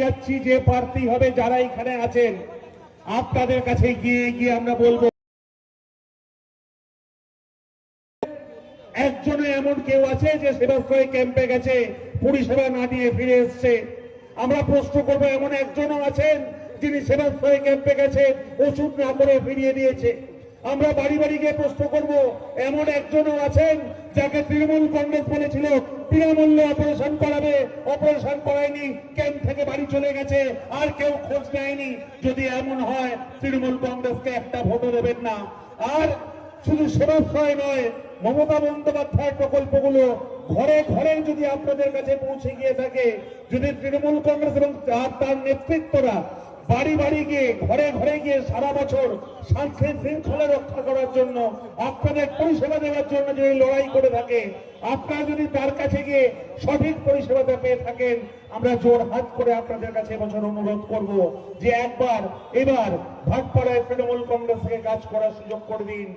যাচ্ছি যে প্রার্থী হবে যারা এখানে আছেন। আপনাদের কাছে গিয়ে গিয়ে আমরা বলব, একজনে এমন কেউ আছে যে সেবাশ্রয় ক্যাম্পে গেছে পরিষেবা না দিয়ে ফিরে এসছে। আমরা প্রশ্ন করব, এমন একজনও আছেন যিনি সেবাশ্রয় ক্যাম্পে গেছে ওষুধ না করে ফিরিয়ে দিয়েছে। আমরা বাড়ি বাড়ি গিয়ে প্রশ্ন করব, এমন একজনও আছেন যাকে তৃণমূল কংগ্রেস বলেছিল বিনামূল্যে অপারেশন করাবে, অপারেশন করায়নি ক্যাম্প থেকে বাড়ি চলে গেছে, আর কেউ খোঁজ নেয়নি। যদি এমন হয়, তৃণমূল কংগ্রেসকে একটা ভোটও দেবেন না। আর শুধু সেবাশ্রয় নয়, মমতা বন্দ্যোপাধ্যায়ের প্রকল্পগুলো ঘরে ঘরে যদি আপনাদের কাছে পৌঁছে গিয়ে থাকে, যদি তৃণমূল কংগ্রেস এবং তার নেতৃত্বরা বাড়ি বাড়ি গিয়ে, ঘরে ঘরে গিয়ে সারা বছর শান্তি শৃঙ্খলা রক্ষা করার জন্য, আপনাদের পরিষেবা দেওয়ার জন্য যদি লড়াই করে থাকে, আপনারা যদি তার কাছে গিয়ে সঠিক পরিষেবাটা পেয়ে থাকেন, আমরা জোর হাত করে আপনাদের কাছে এবছর অনুরোধ করব যে একবার, এবার ভাটপাড়ায় তৃণমূল কংগ্রেস থেকে কাজ করার সুযোগ করে দিন।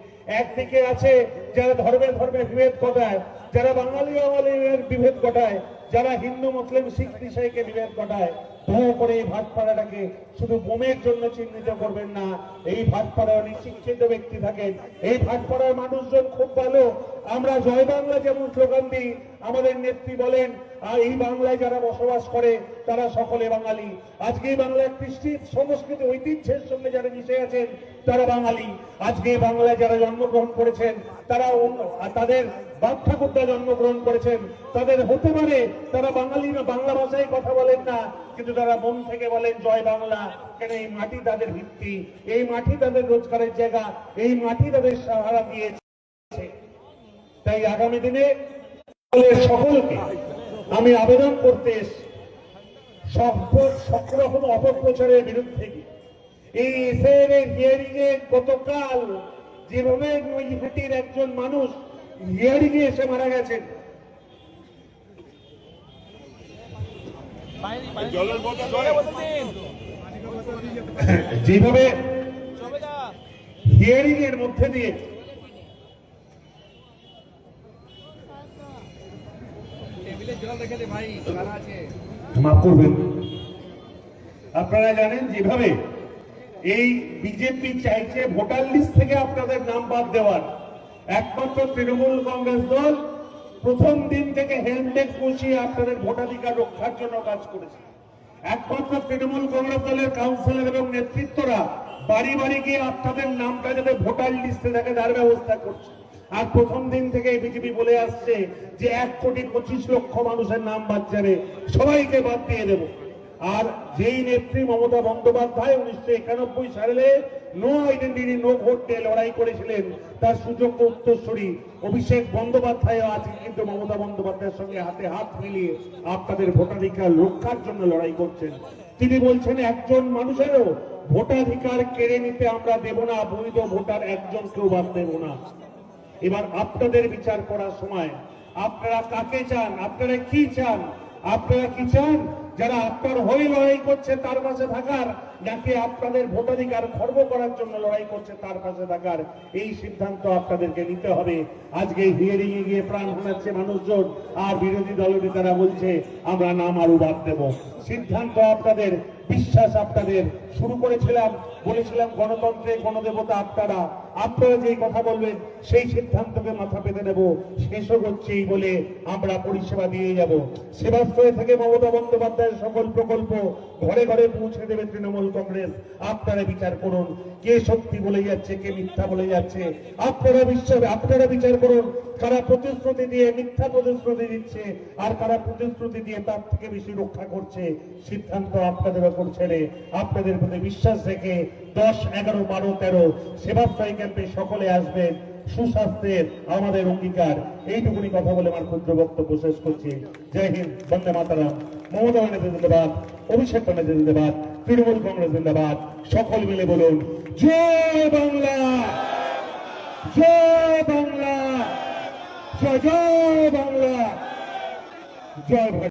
একদিকে আছে যারা ধর্মে ধর্মে বিভেদ ঘটায়, যারা বাঙালি বাঙালির বিভেদ ঘটায় যারা হিন্দু, মুসলিম, শিখ বিষয়কে বিভেদ ঘটায় দয়া করে এই ভাটপাড়াটাকে শুধু বোমের জন্য চিহ্নিত করবেন না, এই ভাটপাড়ায় অনেক শিক্ষিত ব্যক্তি থাকেন। এই ভাটপাড়ার মানুষজন খুব ভালো আমরা জয় বাংলা যেমন স্লোগান দিই, আমাদের নেত্রী বলেন, আর এই বাংলায় যারা বসবাস করে, তারা সকলে বাঙালি। আজকে এই বাংলার কৃষ্টি সংস্কৃতি, ঐতিহ্যের সঙ্গে যারা মিশে আছেন, তারা বাঙালি। আজকে এই বাংলায় যারা জন্মগ্রহণ করেছেন, তারা তাদের বাপ ঠাকুরদা জন্মগ্রহণ করেছেন, তাদের হতে পারে তারা বাঙালি না, বাংলা ভাষায় কথা বলেন না, কিন্তু তারা মন থেকে বলেন, জয় বাংলা। কেন এই মাটি তাদের ভিত্তি? এই মাটি তাদের রোজগারের জায়গা, এই মাটি তাদের সাহারা দিয়েছে। তাই আগামী দিনে সকলকে আমি আবেদন করতে এসেছি। অপপ্রচারের বিরুদ্ধে এই হিয়ারিং এ গতকাল যেভাবে একজন মানুষ হিয়ারিং এ এসে মারা গেছেন। যেভাবে হিয়ারিং এর মধ্যে দিয়ে আপনারা জানেন যেভাবে এই বিজেপি চাইছে ভোটার লিস্ট থেকে আপনাদের নাম বাদ দেওয়ার। একমাত্র তৃণমূল কংগ্রেস দল প্রথম দিন থেকে হেলমেট বসিয়ে আপনাদের ভোটাধিকার রক্ষার জন্য কাজ করেছে। একমাত্র তৃণমূল কংগ্রেস দলের কাউন্সিলর এবং নেতৃত্বরা বাড়ি বাড়ি গিয়ে আপনাদের নামটা যাতে ভোটার লিস্টে থাকে তার ব্যবস্থা করছে। আর প্রথম দিন থেকে বিজেপি বলে আসছে যে এক কোটি পঁচিশ লক্ষ মানুষের নাম বাদ যাবে। সবাইকে বাদ দিয়ে দেবো। আর যেই নেত্রী মমতা বন্দ্যোপাধ্যায় উনিশশো একানব্বই সালে নো আইডেন্টিটি নো ভোট নিয়ে লড়াই করেছিলেন, তার সুযোগ্য উত্তরসূরি অভিষেক বন্দ্যোপাধ্যায় আজকে কিন্তু মমতা বন্দ্যোপাধ্যায়ের সঙ্গে হাতে হাত মিলিয়ে আপনাদের ভোটাধিকার রক্ষার জন্য লড়াই করছেন। তিনি বলছেন, একজন মানুষেরও ভোটাধিকার কেড়ে নিতে আমরা দেব না, বৈধ ভোটার একজনকেও বাদ দেব না। এবার আপনাদের বিচার করার সময় আপনারা কাকে চান? আপনারা কি চান? আপনারা কি চান যারা আপনার হয়ে লড়াই করছে তার পাশে থাকার, নাকি আপনাদের ভোটাধিকার খর্ব করার জন্য লড়াই করছে তার পাশে থাকার? এই সিদ্ধান্ত আপনাদেরকে নিতে হবে। আজকে হিয়ারিং এ গিয়ে প্রাণ হারাচ্ছে মানুষজন, আর বিরোধী দলনেতারা বলছে, আমরা নাম আরও বাদ দেব। সিদ্ধান্ত আপনাদের, বিশ্বাস আপনাদের। শুরু করেছিলাম, বলেছিলাম গণতন্ত্রে গণদেবতা আপনারা আপনারা যেই কথা বলবেন, সেই সিদ্ধান্তকে মাথা পেতে নেব শেষও হচ্ছেই বলে আমরা পরিষেবা দিয়ে যাব। সেবাশ্রয় থেকে মমতা বন্দ্যোপাধ্যায়ের সকল প্রকল্প ঘরে ঘরে পৌঁছে দেবে তৃণমূল কংগ্রেস। আপনারা বিচার করুন। কে সত্যি বলে যাচ্ছে, কে মিথ্যা বলে যাচ্ছে? আপনারা বিশ্বাস, আপনারা বিচার করুন। কারা প্রতিশ্রুতি দিয়ে মিথ্যা প্রতিশ্রুতি দিচ্ছে আর কারা প্রতিশ্রুতি দিয়ে তার থেকে বেশি রক্ষা করছে, সিদ্ধান্ত আপনাদের ওপর ছেড়ে আপনাদের প্রতি বিশ্বাস রেখে দশ, এগারো, বারো, তেরো সেবাশ্রয় ক্যাম্পে সকলে আসবেন। সুস্বাস্থ্যের আমাদের অঙ্গীকার। এইটুকুনি কথা বলে আমার ক্ষুদ্র বক্তব্য শেষ করছি। জয় হিন্দ, বন্দে মাতারাম। মমতা ব্যানার্জি জিন্দাবাদ, অভিষেক ব্যানার্জি জিন্দাবাদ, তৃণমূল কংগ্রেস জিন্দাবাদ। সকল মিলে বলুন, জয় বাংলা! জয় বাংলা! জয় জয় বাংলা! জয়